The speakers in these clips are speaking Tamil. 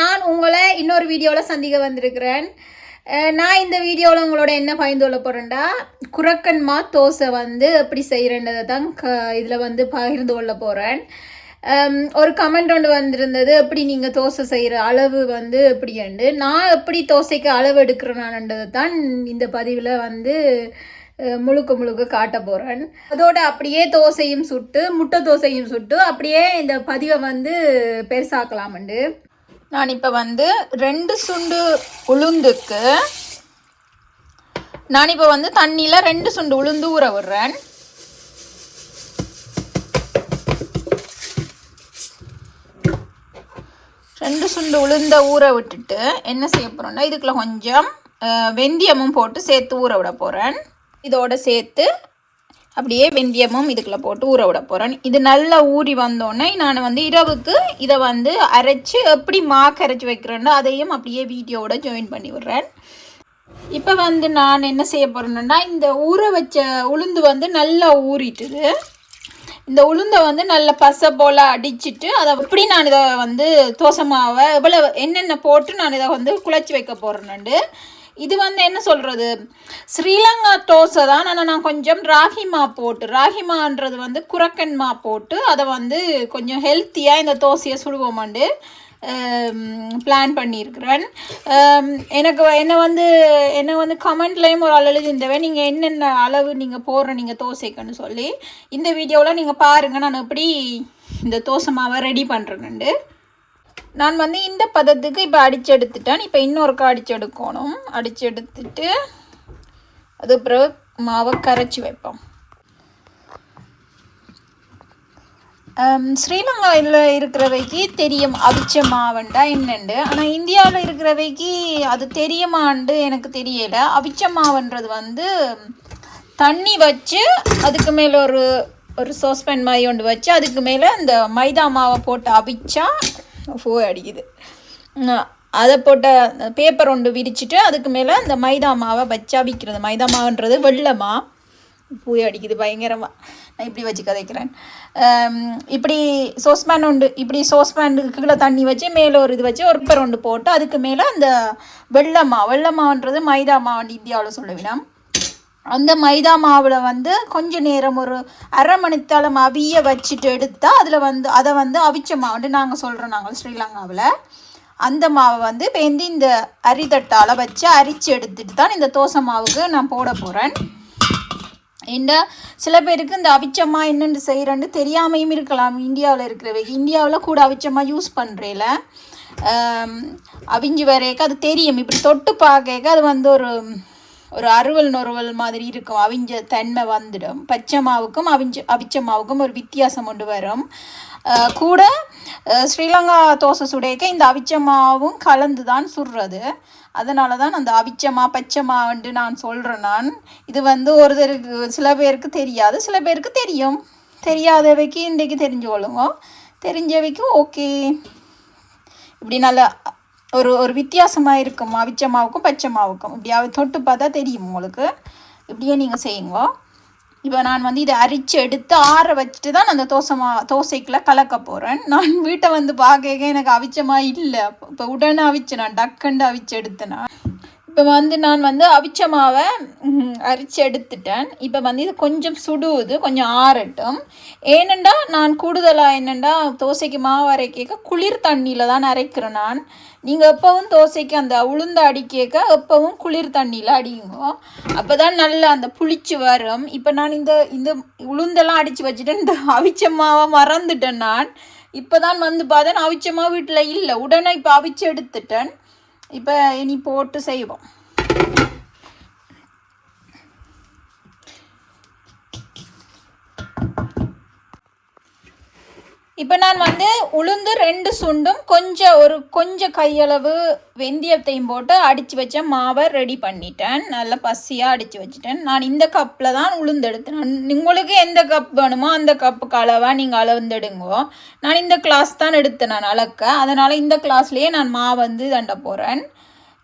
நான் உங்களை இன்னொரு வீடியோவில் சந்திக்க வந்திருக்கிறேன். நான் இந்த வீடியோவில் உங்களோட என்ன பகிர்ந்து கொள்ள போகிறேன்டா குரக்கன்மா தோசை வந்து எப்படி செய்கிறேன்றதை தான் க இதில் வந்து பகிர்ந்து கொள்ள போகிறேன் ஒரு கமெண்ட் ஒன்று வந்திருந்தது எப்படி நீங்கள் தோசை செய்கிற அளவு வந்து எப்படிண்டு நான் எப்படி தோசைக்கு அளவு எடுக்கிறேனான்றதை தான் இந்த பதிவில் வந்து முழுக்க முழுக்க காட்ட போகிறேன் அதோட அப்படியே தோசையும் சுட்டு முட்டை தோசையும் சுட்டு அப்படியே இந்த பதிவை வந்து பெருசாக்கலாமண்டு. நான் இப்போ வந்து ரெண்டு சுண்டு உளுந்துக்கு நான் இப்போ வந்து தண்ணியில் ரெண்டு சுண்டு உளுந்து ஊற விடுறேன். ரெண்டு சுண்டு உளுந்த ஊற விட்டுட்டு என்ன செய்ய போகிறோன்னா இதுக்குள்ள கொஞ்சம் வெந்தயமும் போட்டு சேர்த்து ஊற விட போகிறேன் இதோட சேர்த்து அப்படியே வெந்தயமும் இதுக்குள்ளே போட்டு ஊற விட போகிறேன் இது நல்லா ஊறி வந்தோடனே நான் வந்து இரவுக்கு இதை வந்து அரைச்சி எப்படி மாக்கரைச்சி வைக்கிறேன்னு அதையும் அப்படியே வீடியோவோட ஜாயின் பண்ணி விடுறேன். இப்போ வந்து நான் என்ன செய்ய போகிறேன்னா இந்த ஊற வச்ச உளுந்து வந்து நல்லா ஊறிட்டுது. இந்த உளுந்தை வந்து நல்ல பசை போல் அடிச்சுட்டு அதை எப்படி நான் இதை வந்து தோசை மாவை எவ்வளோ என்னென்ன போட்டு நான் இதை வந்து குழச்சி வைக்க போகிறேன்னு இது வந்து என்ன சொல்கிறது ஸ்ரீலங்கா தோசை தான். ஆனால் நான் கொஞ்சம் ராகி மா போட்டு ராகிமான்றது வந்து குரக்கன் மா போட்டு அதை வந்து கொஞ்சம் ஹெல்த்தியாக இந்த தோசையை சுடுவோமாண்டு பிளான் பண்ணியிருக்கிறேன். எனக்கு என்னை வந்து என்னை வந்து கமெண்ட்லேயும் ஒரு ஆள் எழுதியிருந்தவன் நீங்கள் என்னென்ன அளவு நீங்கள் போடுற நீங்கள் தோசைக்குன்னு சொல்லி இந்த வீடியோவில் நீங்கள் பாருங்கள் நான் எப்படி இந்த தோசை மாவை ரெடி பண்ணுறேன்னு நான் வந்து இந்த பதத்துக்கு இப்போ அடித்து எடுத்துட்டேன். இப்போ இன்னொருக்கா அடித்து எடுக்கணும். அடித்து எடுத்துட்டு அது பிறகு மாவை கரைச்சி வைப்போம். ஸ்ரீலங்காவில் இருக்கிறவைக்கு தெரியும். அவிச்ச மாவுண்டா என்னண்டு? ஆனால் இந்தியாவில் இருக்கிறவைக்கு அது தெரியுமாண்டு எனக்கு தெரியலை. அவிச்ச மாவுன்றது வந்து தண்ணி வச்சு அதுக்கு மேலே ஒரு ஒரு சோஸ்பேன் மாதிரி ஒன்று வச்சு அதுக்கு மேலே இந்த மைதா மாவை போட்டு அவிச்சா ஃபோ அடிக்குது. அதை போட்ட பேப்பர் ஒன்று விரிச்சிட்டு அதுக்கு மேலே அந்த மைதா மாவை வச்சா விற்கிறது மைதா மாவுன்றது வெள்ளமா பூ அடிக்குது பயங்கரமாக நான் இப்படி வச்சு கதைக்கிறேன். இப்படி சோஸ்பேன் உண்டு இப்படி சோஸ்பேனுக்கு கீழே தண்ணி வச்சு மேலே ஒரு இது வச்சு ஒரு பேப்பர் ஒன்று போட்டு அதுக்கு மேலே அந்த வெள்ளமா வெள்ளமாவன்றது மைதா மாவன் இந்தியாவில் சொல்லுவினோம் அந்த மைதா மாவில் வந்து கொஞ்ச நேரம் ஒரு அரை மணித்தாளம் அவிய வச்சுட்டு எடுத்தால் அதில் வந்து அதை வந்து அவிச்ச மாவுன்னு நாங்கள் சொல்கிறோம் நாங்கள் ஸ்ரீலங்காவில். அந்த மாவை வந்து பேந்தி இந்த அரிதட்டால் வச்சு அரிச்சு எடுத்துட்டு தான் இந்த தோசை மாவுக்கு நான் போட போகிறேன் இந்த சில பேருக்கு இந்த அவிச்சம்மா என்னென்னு செய்கிறேன்னு தெரியாமையும் இருக்கலாம். இந்தியாவில் இருக்கிறவை இந்தியாவில் கூட அவிச்சம்மா யூஸ் பண்ணுறேல அவிஞ்சு வரையக்க அது தெரியும். இப்படி தொட்டு பார்க்க அது வந்து ஒரு ஒரு அறுவல் நொறுவல் மாதிரி இருக்கும். அவிஞ்ச தன்மை வந்துடும். பச்சை மாவுக்கும் அவிஞ்ச அவிச்ச மாவுக்கும் ஒரு வித்தியாசம் கொண்டு வரும். கூட ஸ்ரீலங்கா தோசை சுடையக்க இந்த அவிச்ச மாவும் கலந்து தான் சுடுறது அதனால தான் அந்த அவிச்சமா பச்சைமான்ட்டு நான் சொல்கிறேன் நான். இது வந்து ஒருத்தருக்கு சில பேருக்கு தெரியாது. சில பேருக்கு தெரியும். தெரியாதவைக்கு இன்றைக்கு தெரிஞ்சு கொள்ளுங்க. தெரிஞ்சவைக்கு ஓகே. இப்படி நல்லா ஒரு ஒரு வித்தியாசமாக இருக்கும் அவிச்ச மாவுக்கும் பச்சை மாவுக்கும் இப்படி தொட்டு பார்த்தா தெரியும் உங்களுக்கு. இப்படியே நீங்கள் செய்யுங்க. இப்போ நான் வந்து இதை அரித்து எடுத்து ஆற வச்சுட்டு தான் அந்த தோசை மா தோசைக்குள்ள கலக்க போகிறேன் நான் வீட்டை வந்து பார்க்க எனக்கு அவிச்சமாக இல்லை. இப்போ உடனே அவிச்சு நான் டக்குண்டு அவிச்சு எடுத்தேன். இப்போ வந்து நான் வந்து அவிச்ச மாவை அரிச்சு எடுத்துட்டேன். இப்போ வந்து இது கொஞ்சம் சுடுவது கொஞ்சம் ஆறட்டும். ஏனெண்டா நான் கூடுதலாக என்னெண்டா தோசைக்கு மாவு அரைக்க குளிர் தண்ணியில் தான் அரைக்கிறேன் நான். நீங்கள் எப்போவும் தோசைக்கு அந்த உளுந்த அடிக்க எப்போவும் குளிர் தண்ணியில் அடிங்க அப்போ தான் நல்லா அந்த புளிச்சு வரும். இப்போ நான் இந்த இந்த உளுந்தெல்லாம் அடித்து வச்சுட்டேன் இந்த அவிச்ச மாவை மறந்துட்டேன் நான். இப்போ தான் வந்து பார்த்தேன் அவிச்சமாக வீட்டில் இல்லை. உடனே இப்போ அவிச்சு எடுத்துட்டேன். இப்போ இனி போட்டு செய்வோம். இப்போ நான் வந்து உளுந்து ரெண்டு சுண்டும் கொஞ்சம் ஒரு கொஞ்சம் கையளவு வெந்தயத்தையும் போட்டு அடித்து வச்ச மாவை ரெடி பண்ணிட்டேன். நல்லா பசியாக அடித்து வச்சுட்டேன். நான் இந்த கப்பில் தான் உளுந்து எடுத்தேன் உங்களுக்கு எந்த கப் வேணுமோ அந்த கப்புக்கு அளவாக நீங்கள் அளவுந்தெடுங்கோ நான் இந்த கிளாஸ் தான் எடுத்தேன் நான் அளக்க. அதனால் இந்த கிளாஸ்லேயே நான் மா வந்து தண்ட போகிறேன்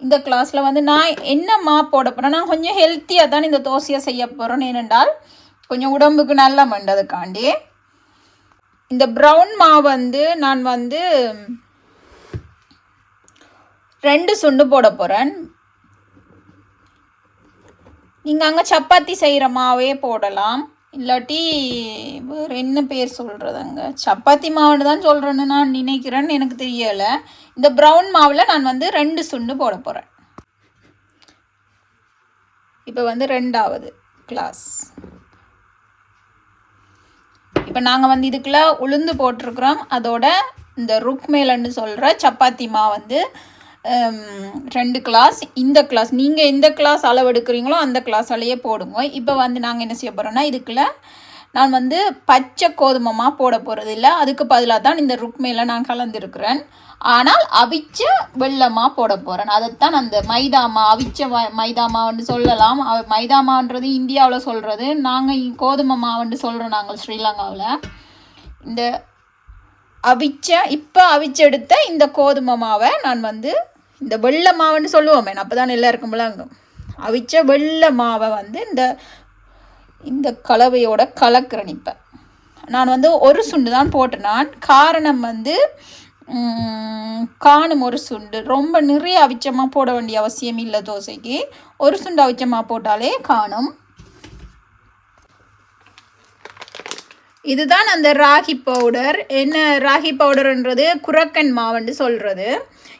இந்த கிளாஸில் வந்து நான் என்ன மா போட போகிறேன் நான் கொஞ்சம் ஹெல்த்தியாக தான் இந்த தோசையை செய்ய போகிறேன் ஏனென்றால் கொஞ்சம் உடம்புக்கு நல்ல மண்டதுக்காண்டி. இந்த ப்ரௌன் மாவு வந்து நான் வந்து ரெண்டு சுண்டு போட போகிறேன் நீங்கள் அங்கே சப்பாத்தி செய்கிற மாவே போடலாம். இல்லாட்டி வேறு என்ன பேர் சொல்கிறதுங்க சப்பாத்தி மாவுன்னு தான் சொல்கிறேன்னு நான் நினைக்கிறேன்னு எனக்கு தெரியலை. இந்த ப்ரௌன் மாவில் நான் வந்து ரெண்டு சுண்டு போட போகிறேன் இப்போ வந்து ரெண்டாவது கிளாஸ் இப்போ நாங்கள் வந்து இதுக்குள்ளே உளுந்து போட்டிருக்கிறோம். அதோட இந்த ருக்மேலன்னு சொல்கிற சப்பாத்தி மா வந்து ரெண்டு கிளாஸ். இந்த கிளாஸ். நீங்கள் எந்த கிளாஸ் அளவு எடுக்கிறீங்களோ அந்த கிளாஸ் அளவே போடுங்க. இப்போ வந்து நாங்கள் என்ன செய்ய போகிறோம்னா இதுக்குள்ளே நான் வந்து பச்சை கோதுமமாக போட போகிறது இல்லை அதுக்கு பதிலாக தான் இந்த ருக்மேல நான் கலந்துருக்கிறேன். ஆனால் அவிச்ச வெள்ளமா போட போகிறேன் அதைத்தான் அந்த மைதாமா அவிச்ச வ- மைதா மாவுன்னு சொல்லலாம். அவ- மைதா மாவுன்றது இந்தியாவில் சொல்கிறது நாங்கள் கோதுமை மாவுன்னு சொல்கிறோம் நாங்கள் ஸ்ரீலங்காவில். இந்த அவிச்ச இப்போ அவிச்செடுத்த இந்த கோதுமை மாவை நான் வந்து இந்த வெள்ளை மாவுன்னு சொல்லுவோமே அப்போ தான் எல்லாருக்கும் அங்கே அவிச்ச வெள்ளை மாவை வந்து இந்த இந்த கலவையோட கலக்கிறேன் இப்போ. நான் வந்து ஒரு சுண்டு தான் போட்டேன். நான் காரணம் வந்து காணும் ஒரு சுண்டு. ரொம்ப நிறைய அவிச்சமாக போட வேண்டிய அவசியம் இல்லை தோசைக்கு. ஒரு சுண்டு அவிச்சமாக போட்டாலே காணும். இதுதான் அந்த ராகி பவுடர். என்ன ராகி பவுடர்ன்றது? குரக்கன் மாவுன்னு சொல்கிறது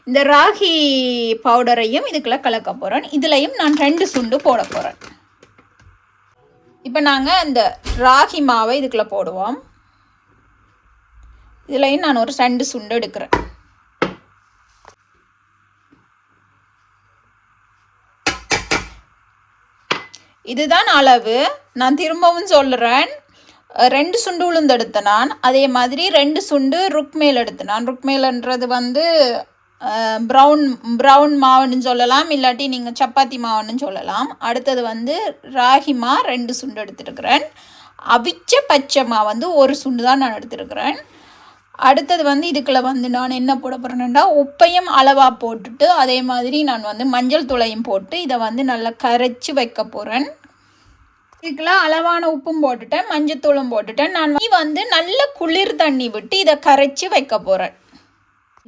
இந்த ராகி பவுடரையும் இதுக்குள்ள கலக்க போகிறேன் இதுலேயும் நான் ரெண்டு சுண்டு போட போகிறேன் இப்போ நாங்கள் இந்த ராகி மாவை இதுக்குள்ள போடுவோம். இதுலேயும் நான் ஒரு ரெண்டு சுண்டு எடுக்கிறேன். இதுதான் அளவு. நான் திரும்பவும் சொல்கிறேன் ரெண்டு சுண்டு உளுந்து எடுத்த நான். அதே மாதிரி ரெண்டு சுண்டு ருக்மேல் எடுத்த நான். வந்து ப்ரௌன் ப்ரௌன் மாவுன்னு சொல்லலாம். இல்லாட்டி நீங்கள் சப்பாத்தி மாவுன்னு சொல்லலாம். அடுத்தது வந்து ராகி மா ரெண்டு சுண்டு எடுத்துருக்கிறேன். அவிச்ச பச்சை மா வந்து ஒரு சுண்டு தான் நான் எடுத்துருக்கிறேன். அடுத்தது வந்து இதுக்குள்ள வந்து நான் என்ன போட போகிறேன்னா உப்பையும் அளவாக போட்டுட்டு அதே மாதிரி நான் வந்து மஞ்சள் தூளையும் போட்டு இதை வந்து நல்லா கரைச்சி வைக்க போகிறேன் இதுக்கெல்லாம் அளவான உப்பும் போட்டுட்டேன் மஞ்சத்தூளும் போட்டுட்டேன். நான் வந்து- வந்து நல்ல குளிர் தண்ணி விட்டு இதை கரைச்சி வைக்க போகிறேன்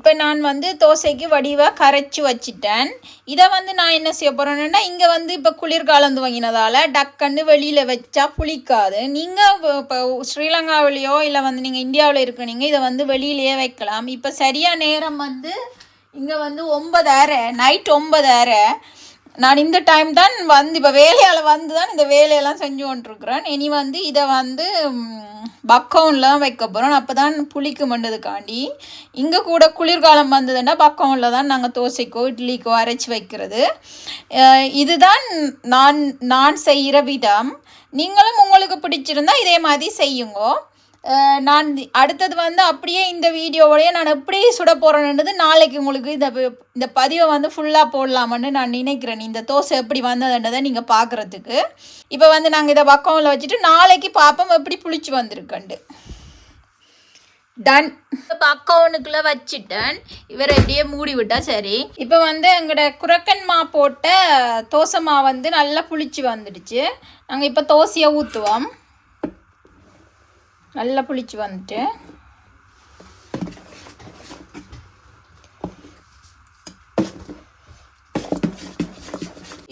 இப்போ நான் வந்து தோசைக்கு வடிவாக கரைச்சி வச்சிட்டேன். இதை வந்து நான் என்ன செய்ய போகிறேன்னா இங்கே வந்து இப்போ குளிர்காலம் துவங்கினதால டக்குன்னு வெளியில் வச்சா புளிக்காது. நீங்கள் இப்போ ஸ்ரீலங்காவிலேயோ இல்லை வந்து நீங்கள் இந்தியாவில் இருக்கிறீங்க இதை வந்து வெளியிலேயே வைக்கலாம். இப்போ சரியாக நேரம் வந்து இங்கே வந்து ஒன்பதரை நைட் ஒன்பதரை. நான் இந்த டைம் தான் வந்து இப்போ வேலையால் வந்து தான் இந்த வேலையெல்லாம் செஞ்சு கொண்டிருக்கிறேன் இனி வந்து இதை வந்து பக்கவுனில் தான் வைக்க போகிறோம் அப்போ தான் புளிக்கு மண்டதுக்காண்டி. இங்கே கூட குளிர்காலம் வந்ததுன்னா பக்கவுனில் தான் நாங்கள் தோசைக்கோ இட்லிக்கோ அரைச்சி வைக்கிறது. இதுதான் நான் நான் செய்கிற விதம். நீங்களும் உங்களுக்கு பிடிச்சிருந்தா இதே மாதிரி செய்யுங்கோ. நான் அடுத்தது வந்து அப்படியே இந்த வீடியோவோடய நான் எப்படி சுட போகிறேன்றது நாளைக்கு உங்களுக்கு இந்த இந்த பதிவை வந்து ஃபுல்லாக போடலாமான்னு நான் நினைக்கிறேன். இந்த தோசை எப்படி வந்ததுன்றதை நீங்கள் பார்க்குறதுக்கு இப்போ வந்து நாங்கள் இதை பக்கமில் வச்சுட்டு நாளைக்கு பார்ப்போம் எப்படி புளிச்சு வந்திருக்கண்டு டன் இப்போ அக்கௌண்ட்டுக்குள்ளே வச்சுட்டேன். இவரை இப்படியே மூடி விட்டா சரி. இப்போ வந்து எங்களோட குரக்கன் மா போட்ட தோசை மா வந்து நல்லா புளிச்சு வந்துடுச்சு. நாங்கள் இப்போ தோசையை ஊற்றுவோம் நல்லா புளிச்சு வந்துட்டு.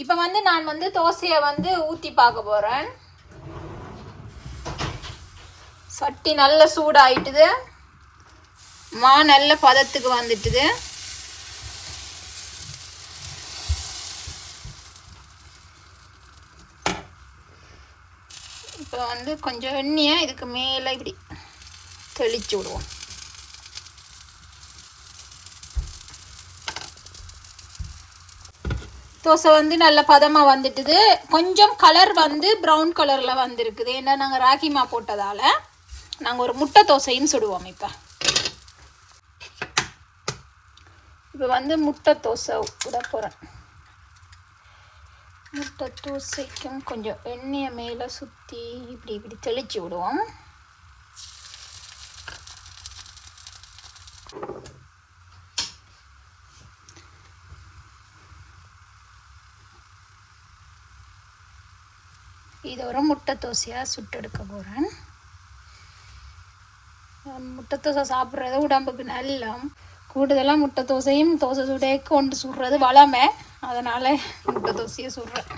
இப்போ வந்து நான் வந்து தோசையை வந்து ஊற்றி பார்க்க போகிறேன் சட்டி நல்ல சூடாயிட்டுது. மா நல்ல பதத்துக்கு வந்துட்டுது. இப்போ வந்து கொஞ்சம் எண்ணெயை இதுக்கு மேலே இப்படி தெளிச்சு விடுவோம். தோசை வந்து நல்ல பதமாக வந்துட்டுது. கொஞ்சம் கலர் வந்து ப்ரௌன் கலரில் வந்திருக்குது. ஏன்னா நாங்கள் ராகிமா போட்டதால் நாங்கள் ஒரு முட்டை தோசையும் சுடுவோம் இப்போ. இப்போ வந்து முட்டை தோசை விட போகிறேன் முட்டை தோசைக்கும் கொஞ்சம் எண்ணெயை மேலே சுற்றி இப்படி இப்படி தெளித்து விடுவோம். இது ஒரு முட்டை தோசையாக சுட்டெடுக்க போகிறேன் முட்டை தோசை சாப்பிட்றது உடம்புக்கு நல்லம் கூடுதலாக முட்டை தோசையும் தோசை சுடைய கொண்டு சுடுறது வளமை. அதனால் முட்டை தோசையை சுடுறேன்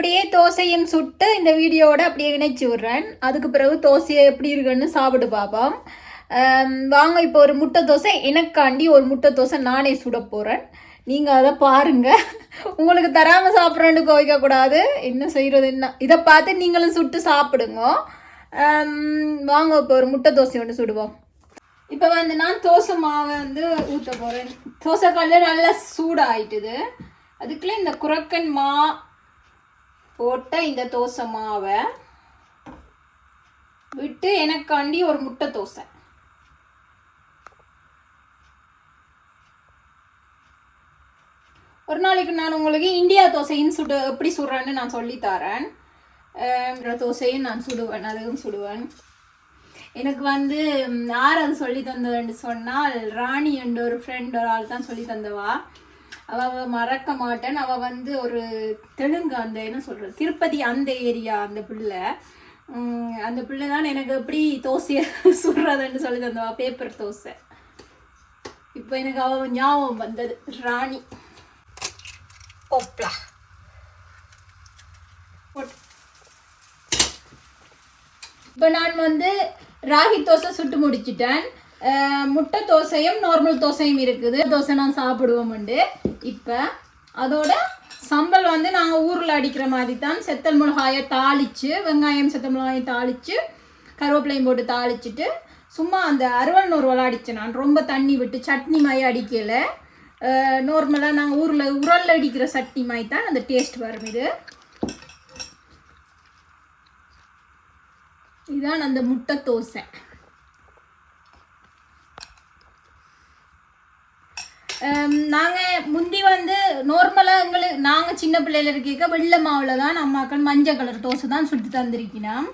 அப்படியே தோசையும் சுட்டு இந்த வீடியோவோட அப்படியே இணைச்சி விட்றேன். அதுக்கு பிறகு தோசையை எப்படி இருக்குன்னு சாப்பிட்டு பார்ப்போம். வாங்க இப்போ ஒரு முட்டை தோசை. எனக்காண்டி ஒரு முட்டை தோசை நானே சுட போகிறேன் நீங்கள் அதை பாருங்கள் உங்களுக்கு தராமல் சாப்பிட்றேன்னு கோவிக்கக்கூடாது. என்ன செய்கிறது என்ன? இதை பார்த்து நீங்களும் சுட்டு சாப்பிடுங்க. வாங்க இப்போ ஒரு முட்டை தோசை ஒன்று சுடுவோம். இப்போ வந்து நான் தோசை மாவை வந்து ஊற்ற போகிறேன் தோசை கல்லு நல்லா சூடாகிட்டுது அதுக்குள்ளே இந்த குரக்கன் மா போட்ட இந்த தோசை மாவை விட்டு எனக்காண்டி ஒரு முட்டை தோசை. ஒரு நாளைக்கு நான் உங்களுக்கு இந்தியா தோசைன்னு சுடு எப்படி சுடுறேன்னு நான் சொல்லித்தரேன் தோசையும் நான் சுடுவேன் அதுவும் சுடுவேன். எனக்கு வந்து யார் அது சொல்லி தந்ததுன்னு சொன்னால் ராணி என்ற ஒரு ஃப்ரெண்ட் ஒரு ஆள் தான் சொல்லி தந்தவா. அவ அவ மறக்க மாட்டேன் அவ வந்து ஒரு தெலுங்கு அந்த என்ன சொல்றது திருப்பதி அந்த ஏரியா அந்த பிள்ளை. அந்த பிள்ளை தான் எனக்கு எப்படி தோசையை சுடுறதுன்னு சொல்லி தந்தவா பேப்பர் தோசை. இப்போ எனக்கு அவ ஞாபகம் வந்தது ராணி. போட்டு இப்போ நான் வந்து ராகி தோசை சுட்டு முடிச்சிட்டேன். முட்டை தோசையும் நார்மல் தோசையும் இருக்குது. தோசை நான் சாப்பிடுவோம் உண்டு. இப்போ அதோட சம்பல் வந்து நாங்கள் ஊரில் அடிக்கிற மாதிரி தான் செத்தல் மிளகாயை தாளித்து வெங்காயம் செத்தல் மிளகாயை தாளித்து கருவேப்பிலையும் போட்டு தாளிச்சிட்டு சும்மா அந்த அறுவல் நூறுவல் அடித்தேன் நான். ரொம்ப தண்ணி விட்டு சட்னி மாதிரி அடிக்கலை. நார்மலாக நாங்கள் ஊரில் உரல் அடிக்கிற சட்னி மாதிரி தான் அந்த டேஸ்ட் வரும் இது. இதான் அந்த முட்டை தோசை. நாங்கள் முந்தி வந்து நார்மலாக எங்களுக்கு நாங்கள் சின்ன பிள்ளையில இருக்க வெள்ளை மாவில் தான் அம்மாக்கள் மஞ்சள் கலர் தோசை தான் சுட்டு தந்திருக்கிறோம்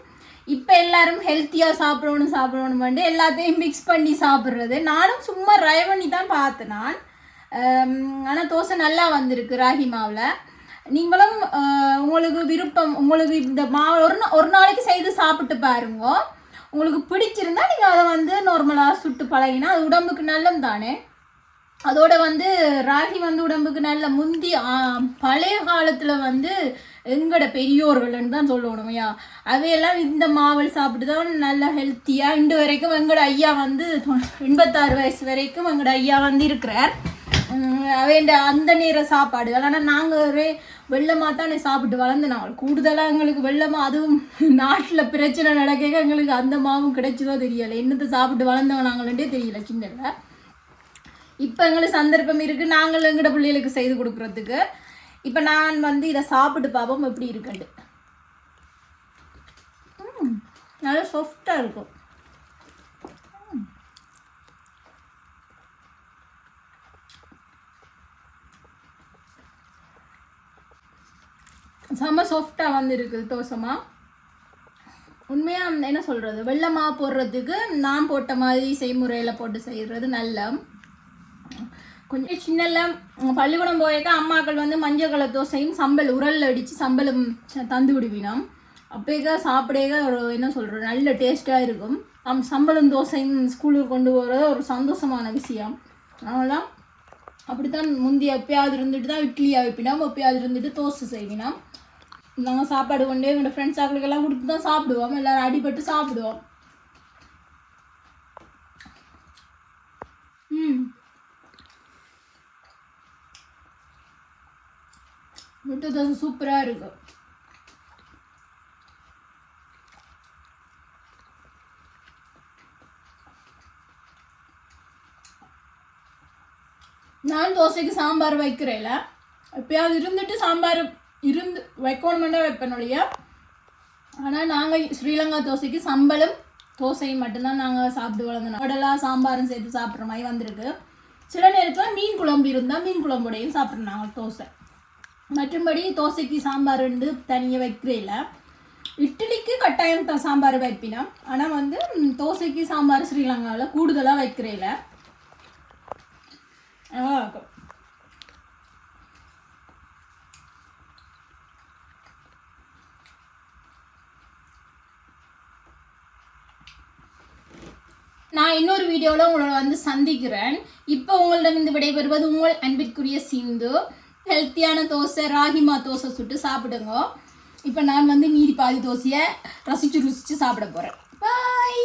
இப்போ எல்லாரும் ஹெல்த்தியாக சாப்பிடணும் சாப்பிடணும் வந்து எல்லாத்தையும் மிக்ஸ் பண்ணி சாப்பிட்றது. நானும் சும்மா ட்ரை பண்ணி தான் பார்த்தேன் நான் ஆனால் தோசை நல்லா வந்திருக்கு ராகி மாவில். நீங்களும் உங்களுக்கு விருப்பம் உங்களுக்கு இந்த மாவு ஒரு ஒரு நாளைக்கு செய்து சாப்பிட்டு பாருங்க. உங்களுக்கு பிடிச்சிருந்தா நீங்கள் அதை வந்து நார்மலாக சுட்டு பழகினா அது உடம்புக்கு நல்லம் தானே அதோட வந்து ராகி வந்து உடம்புக்கு நல்ல முந்தி பழைய காலத்தில் வந்து எங்கட பெரியோர்கள்னு தான் சொல்லணுமையா அவையெல்லாம் இந்த மாவல் சாப்பிட்டு தான் நல்ல ஹெல்த்தியாக இன்று வரைக்கும் எங்களோட ஐயா வந்து எண்பத்தாறு வயசு வரைக்கும் எங்களோட ஐயா வந்து இருக்கிறார். அவைண்ட அந்த நேர சாப்பாடுகள். ஆனால் நாங்கள் ஒரே வெள்ளமாக தான் சாப்பிட்டு வளர்ந்த நாள் கூடுதலாக எங்களுக்கு வெள்ளமாக அதுவும் நாட்டில் பிரச்சனை நடக்க எங்களுக்கு அந்த மாவும் கிடைச்சதோ தெரியலை. என்னத்தை சாப்பிட்டு வளர்ந்தவங்க நாங்களே தெரியல சின்னதில். இப்போ எங்களுக்கு சந்தர்ப்பம் இருக்குது நாங்கள் எங்கட பிள்ளைகளுக்கு செய்து கொடுக்குறதுக்கு. இப்போ நான் வந்து இதை சாப்பிட்டு பார்ப்போம் எப்படி இருக்குண்டு நல்லா சாஃப்டாக இருக்கும். செம்ம சாஃப்டாக வந்து இருக்குது உண்மையாக என்ன சொல்கிறது வெள்ளமாக போடுறதுக்கு நான் போட்ட மாதிரி செய்முறையில் போட்டு செய்கிறது நல்ல கொஞ்சம் சின்னல பள்ளிக்கூடம் போயிருக்க அம்மாக்கள் வந்து மஞ்சள் கலர் தோசையும் சம்பல் உரல்ல அடித்து சம்பளம் தந்து விடுவினோம் அப்போக்கா சாப்பிடேக்க ஒரு என்ன சொல்கிறோம் நல்ல டேஸ்ட்டாக இருக்கும். அம் சம்பளம் தோசையும் ஸ்கூலுக்கு கொண்டு போகிறது ஒரு சந்தோஷமான விஷயம். அதனால் அப்படித்தான் முந்தி எப்பயாவது இருந்துட்டு தான் இட்லி அவிப்பினோம் எப்பயாவது இருந்துட்டு தோசை செய்வினோம் நாங்கள் சாப்பாடு கொண்டே எங்களோட ஃப்ரெண்ட்ஸ் ஆக்களுக்கெல்லாம் கொடுத்து தான் சாப்பிடுவோம். எல்லாரும் அடிபட்டு சாப்பிடுவோம். ம். முட்டை தோசை சூப்பராக இருக்கும். நான் தோசைக்கு சாம்பார் வைக்கிறேன்ல எப்பயாவது இருந்துட்டு சாம்பார் இருந்து வைக்கணுமெண்டா வைப்பேன் ஒழிய. ஆனால் நாங்கள் ஸ்ரீலங்கா தோசைக்கு சம்பளம் தோசையும் மட்டும்தான் நாங்கள் சாப்பிட்டு வளர்ந்தோம். உடலாக சாம்பாரும் சேர்த்து சாப்பிட்ற மாதிரி வந்திருக்கு. சில நேரத்தில் மீன் குழம்பு இருந்தால் மீன் குழம்புடையும் சாப்பிட்றோம் நாங்கள் தோசை. மற்றும்படி தோசைக்கு சாம்பார் ரெண்டு தனியாக வைக்கிறேல இட்லிக்கு கட்டாயம் த- சாம்பார் வைப்பினா ஆனால் வந்து தோசைக்கு சாம்பார் ஸ்ரீலங்காவில் கூடுதலாக வைக்கிறேல இருக்கும் நான் இன்னொரு வீடியோவில் உங்களை வந்து சந்திக்கிறேன். இப்போ உங்களிடமிருந்து விடைபெறுவது உங்கள் அன்பிற்குரிய சிந்து. ஹெல்த்தியான தோசை ராகிமா தோசை சுட்டு சாப்பிடுங்க. இப்போ நான் வந்து மீதி பாதி தோசையை ரசிச்சு ருசிச்சு சாப்பிட போகிறேன் பாய்